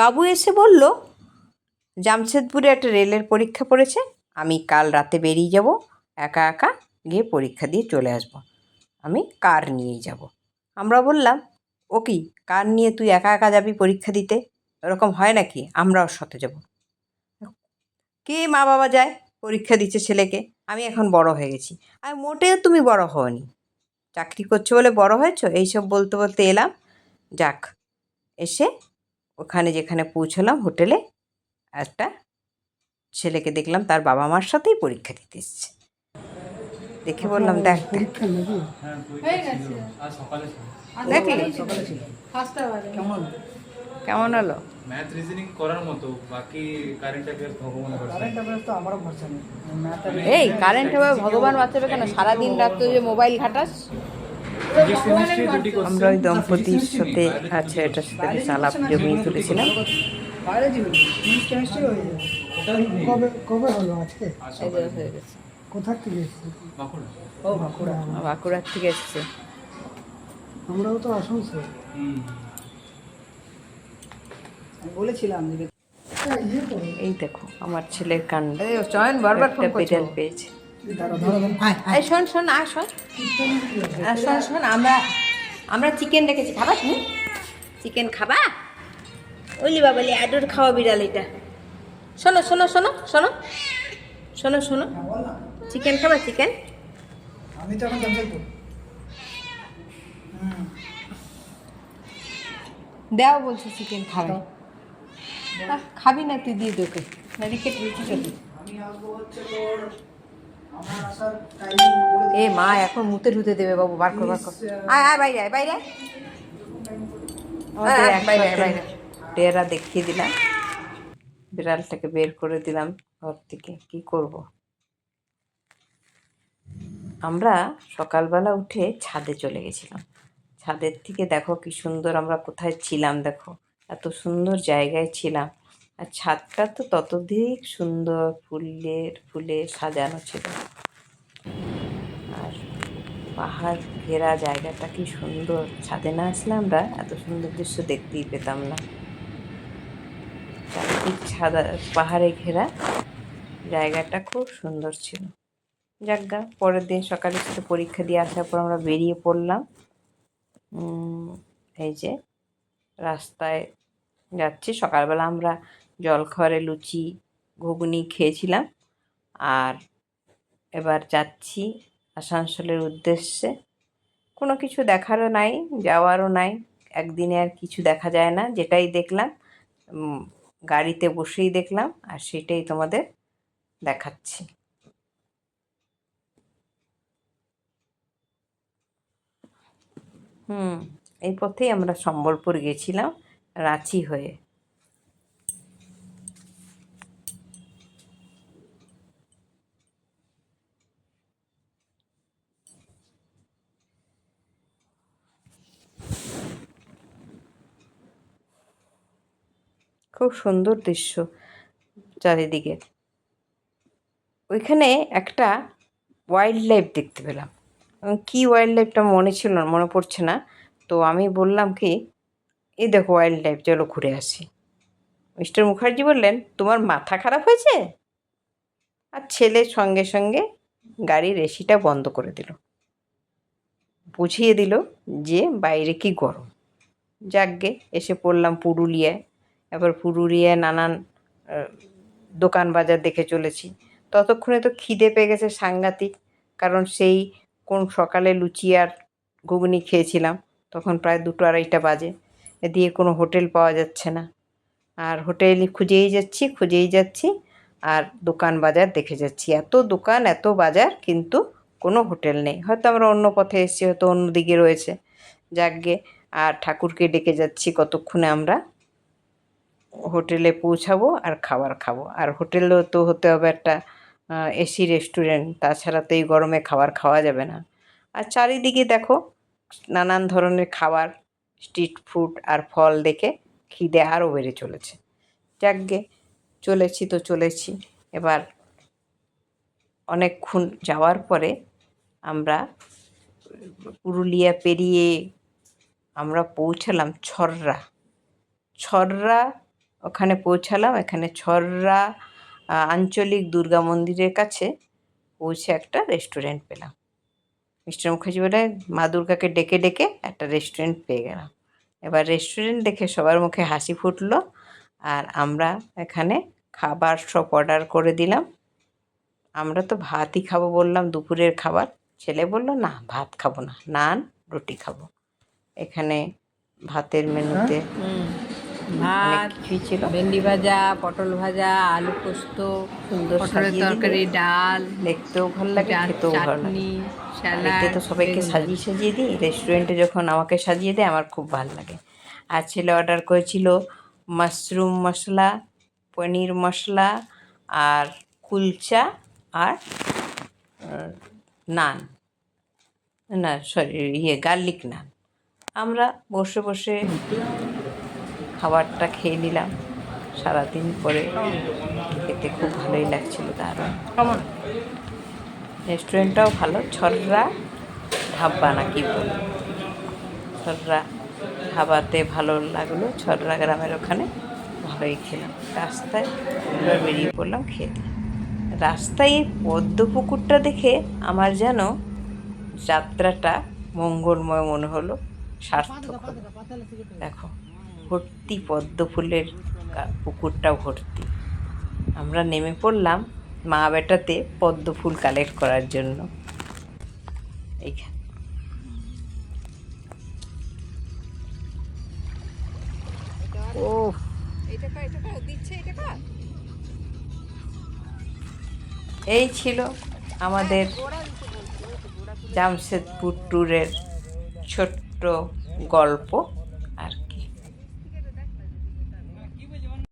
বাবু এসে বলল, জামশেদপুরে একটা রেলের পরীক্ষা পড়েছে, আমি কাল রাতে বেরিয়ে যাব, একা একা গিয়ে পরীক্ষা দিয়ে চলে আসব। আমি কার নিয়েই যাব? আমরা বললাম, ও কি, কার নিয়ে তুই একা একা যাবি পরীক্ষা দিতে? ওরকম হয় নাকি? আমরাও সাথে যাব। কে মা বাবা যায় পরীক্ষা দিচ্ছে ছেলেকে? আমি এখন বড় হয়ে গেছি। আর মোটেও তুমি বড় হওনি। চাকরি করছ বলে বড় হয়েছো? এইসব বলতে বলতে এলাম। যাক, এসে ওখানে যেখানে পৌঁছলাম হোটেলে একটা ছেলেকে দেখলাম তার বাবা মার সাথেই পরীক্ষা দিতে এসছে। দেখে বললাম দেখ হয়ে গেছে। আজ সকালে ছিল। দেখলি? কেমন? কেমন হলো? ম্যাথ রিজনিং করার মতো বাকি কারেন্ট অ্যাফেয়ার্স ভগবান ভরসা কারেন্ট অ্যাফেয়ার্স তো আমারও ভরসা নেই। এই কারেন্ট হবে ভগবান বাঁচাবে কেন? সারাদিন রাত তুই যে মোবাইল ঘাটাস? আমরা ওই দম্পতির সাথে আছে এটার সাথে বেশ আলাপ জমিয়ে তুলেছিলাম। হয়ে হয়ে কোথার থেকে বাঁকুড়া। বাঁকুড়ার থেকে এসছে। আমরাও তো আসানসোল। বলেছিলাম এই দেখো আমার ছেলের কাণ্ড চয়ন বারবার ফোন একটা পেয়েছে। আয় আয়। শোন শোন আর শোন। আর শোন শোন আমরা আমরা চিকেন রেখেছি। খাবা তুমি? চিকেন খাবা? ওইলি বাবালি আডুর খাওয়া বিড়াল এটা। শোনো শোনো শোনো শোনো। শোনো শোনো। চিকেন খাবা চিকেন আমি তো এখন দেও বলছে চিকেন খাবে। খাবি না তুই দিয়ে তোকে রিকেট রুটি আমি আসব হচ্ছে তোর এ মা এখন মুতে ঢুতে দেবে বাবু বার কর বার কর। আয় আয় বাইরে আয় বাইরে। আয়। বাইরে দেখিয়ে দিলাম। বিড়ালটাকে বের করে দিলাম ঘর থেকে। কি করব? আমরা সকালবেলা উঠে ছাদে চলে গেছিলাম। ছাদের থেকে দেখো কি সুন্দর আমরা কোথায় ছিলাম দেখো। এত সুন্দর জায়গায় ছিলাম। আর ছাদটা তো ততোধিক সুন্দর ফুলের, ফুলে সাজানো ছিল। আর পাহাড় ঘেরা জায়গাটা কি সুন্দর। ছাদে না আসলে আমরা এত সুন্দর দৃশ্য দেখতেই পেতাম না। চারদিক ছাদা, পাহাড়ে ঘেরা জায়গাটা খুব সুন্দর ছিল। যাজ্ঞা পরের দিন সকালে সাথে পরীক্ষা দিয়ে আসার পর আমরা বেরিয়ে পড়লাম। এই যে রাস্তায় যাচ্ছি। সকালবেলা আমরা জলখাবারে লুচি, ঘুগনি খেয়েছিলাম। আর এবার যাচ্ছি আসানসোলের উদ্দেশ্যে। কোনো কিছু দেখারও নাই, যাওয়ারও নাই। একদিনে আর কিছু দেখা যায় না, যেটাই দেখলাম গাড়িতে বসেই দেখলাম, আর সেটাই তোমাদের দেখাচ্ছি। হুম, এই পথেই আমরা সম্বলপুর গেছিলাম, রাঁচি হয়ে। খুব সুন্দর দৃশ্য চারিদিকে। ওইখানে একটা ওয়াইল্ড লাইফ দেখতে পেলাম। কি ওয়াইল্ড লাইফটা মনে ছিল না, মনে পড়ছে না। তো আমি বললাম কি, এই দেখো ওয়াইল্ড লাইফ চলো ঘুরে আসি। মিস্টার মুখার্জি বললেন, তোমার মাথা খারাপ হয়েছে? আর ছেলে সঙ্গে সঙ্গে গাড়ির এসিটা বন্ধ করে দিল। বুঝিয়ে দিল যে বাইরে কি গরম। যাকগে এসে পড়লাম পুরুলিয়ায়। এবার পুরুলিয়ায় নানান দোকান বাজার দেখে চলেছি। ততক্ষণে তো খিদে পেয়ে গেছে সাংঘাতিক, কারণ সেই কোন সকালে লুচি আর ঘুগনি খেয়েছিলাম, তখন প্রায় দুটো আড়াইটা বাজে। এদিকে কোনো হোটেল পাওয়া যাচ্ছে না। আর হোটেল খুঁজেই যাচ্ছি খুঁজেই যাচ্ছি, আর দোকান বাজার দেখে যাচ্ছি। এত দোকান, এত বাজার, কিন্তু কোনো হোটেল নেই। হয়তো আমরা অন্য পথে এসেছি, হয়তো অন্য দিকে রয়েছে। যাকগে আর ঠাকুরকে ডেকে যাচ্ছি কতক্ষণে আমরা? হোটেলে পৌঁছাবো আর খাবার খাব। আর হোটেলও তো হতে হবে একটা এসি রেস্টুরেন্ট, তাছাড়া তো এই গরমে খাবার খাওয়া যাবে না। আর চারিদিকে দেখো, নানান ধরনের খাবার, স্ট্রিট ফুড আর ফল দেখে খিদে আরও বেড়ে চলেছে। যাকগে, চলেছি তো চলেছি। এবার অনেকক্ষণ যাওয়ার পরে আমরা পুরুলিয়া পেরিয়ে আমরা পৌঁছালাম ছররা। ছররা ওখানে পৌঁছালাম। এখানে ছররা আঞ্চলিক দুর্গা মন্দিরের কাছে পৌঁছে একটা রেস্টুরেন্ট পেলাম। মিস্টার মুখার্জি বলে, মা দুর্গাকে ডেকে ডেকে একটা রেস্টুরেন্ট পেয়ে গেলাম। এবার রেস্টুরেন্ট দেখে সবার মুখে হাসি ফুটলো আর আমরা এখানে খাবার সব অর্ডার করে দিলাম। আমরা তো ভাতই খাব বললাম, দুপুরের খাবার। ছেলে বলল, না, ভাত খাব না, নান, রুটি খাব। এখানে ভাতের মেনুতে ভাত ছিল। ভেন্ডি ভাজা পটল ভাজা আলু পোস্ত সুন্দর পটলের তরকারি ডাল দেখতেও ভালো লাগে খেতেও ভালো লাগে। চাটনি তো সবাইকে সাজিয়ে সাজিয়ে দিই। রেস্টুরেন্টে যখন আমাকে সাজিয়ে দেয় আমার খুব ভালো লাগে। আর ছেলে অর্ডার করেছিল মাশরুম মশলা পনির মশলা আর কুলচা আর নান। না সরি ইয়ে গার্লিক নান। আমরা বসে বসে খাবারটা খেয়ে নিলাম। সারাদিন পরে খেতে খুব ভালোই লাগছিল দারুণ। কেমন? রেস্টুরেন্টটাও ভালো। ছররা ধাব্বা নাকি বলে। ছররা ধাবাতে ভালো লাগল। ছররা গ্রামের ওখানে ভালোই খেলাম। রাস্তায় এবার বেরিয়ে পড়লাম খেতে রাস্তায় এই পদ্ম পুকুরটা দেখে আমার যেন যাত্রাটা মঙ্গলময় মনে হলো। সার্থক দেখো ভর্তি পদ্ম ফুলের পুকুরটা ভর্তি। আমরা নেমে পড়লাম মা বেটাতে পদ্ম ফুল কালেক্ট করার জন্য। এইখানে ও এই ছিল আমাদের জামশেদপুর ট্যুরের ছোট্ট গল্প।